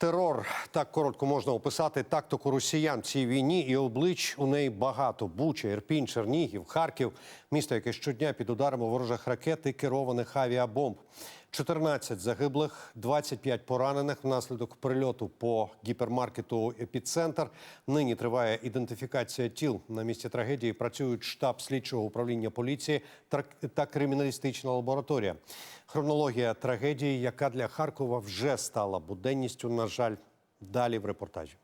Терор. Так коротко можна описати тактику росіян в цій війні, і облич у неї багато: Буча, Ірпінь, Чернігів, Харків, місто, яке щодня під ударами ворожих ракет і керованих авіабомб. 14 загиблих, 25 поранених внаслідок прильоту по гіпермаркету Епіцентр. Нині триває ідентифікація тіл. На місці трагедії працюють штаб слідчого управління поліції та- криміналістична лабораторія. Хронологія трагедії, яка для Харкова вже стала буденністю, на жаль, далі в репортажі.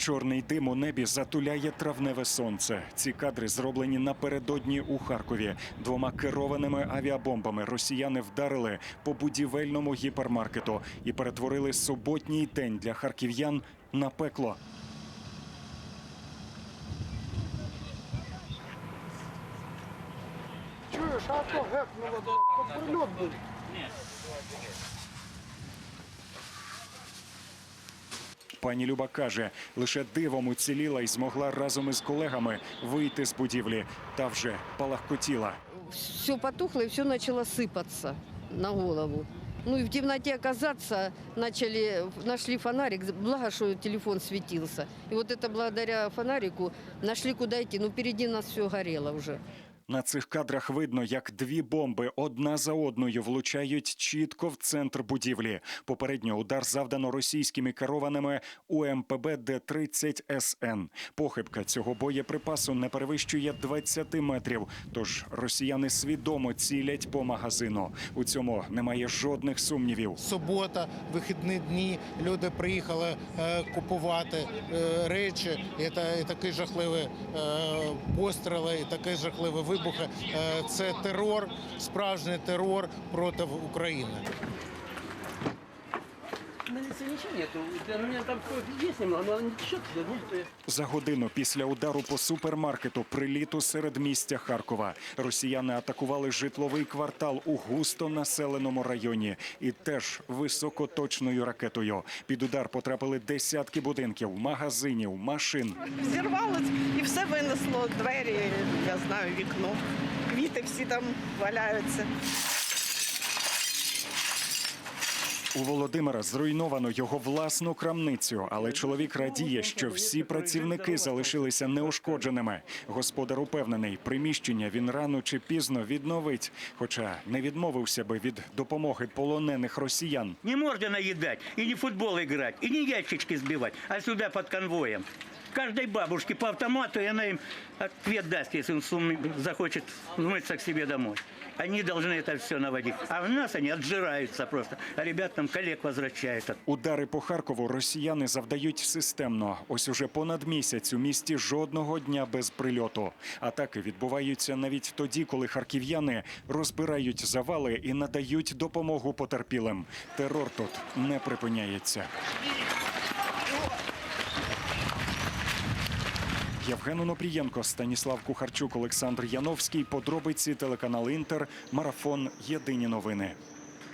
Чорний дим у небі затуляє травневе сонце. Ці кадри зроблені напередодні у Харкові. Двома керованими авіабомбами росіяни вдарили по будівельному гіпермаркету і перетворили суботній день для харків'ян на пекло. Чуєш, а то гепнуло, прильот був. Пані Люба каже, лише дивом уціліла і змогла разом із колегами вийти з будівлі та вже палахкотіла. все потухло и все начало сыпаться на голову. Ну и в темноте оказаться начали, нашли фонарик, благо, что телефон светился. И вот это благодаря фонарику нашли куда идти, ну впереди нас все горело уже. На цих кадрах видно, як дві бомби одна за одною влучають чітко в центр будівлі. Попередньо удар завдано російськими керованими УМПБ Д-30 СН. Похибка цього боєприпасу не перевищує 20 метрів. Тож росіяни свідомо цілять по магазину. У цьому немає жодних сумнівів. субота, вихідні дні. Люди приїхали е, купувати е, речі. І, та, і такі жахливі е, постріли, і такі жахливі вибухи. Е, це терор, справжній терор проти України. За годину після удару по супермаркету приліту серед містя Харкова росіяни атакували житловий квартал у густо населеному районі і теж високоточною ракетою. Під удар потрапили десятки будинків, магазинів, машин. Зірвалось і все винесло двері, я знаю, вікно. Квіти всі там валяються. У Володимира зруйновано його власну крамницю, але чоловік радіє, що всі працівники залишилися неушкодженими. Господар упевнений, приміщення він рано чи пізно відновить, хоча не відмовився би від допомоги полонених росіян. Не можна наїдати, і не футбол грати, і не ящички збивати, а сюди под конвоем Каждой бабушке по автомату, и она им ответ даст, если он сум- захочет смыться к себе домой. Они должны это все наводить. А в нас они отжираются просто. А ребят там коллег возвращают. Удари по Харкову росіяни завдають системно. Ось уже понад місяць у місті жодного дня без прильоту. Атаки відбуваються навіть тоді, коли харків'яни розбирають завали і надають допомогу потерпілим. Терор тут не припиняється. Євген Онопрієнко, Станіслав Кухарчук, Олександр Яновський. Подробиці телеканал Інтер. Марафон. Єдині новини.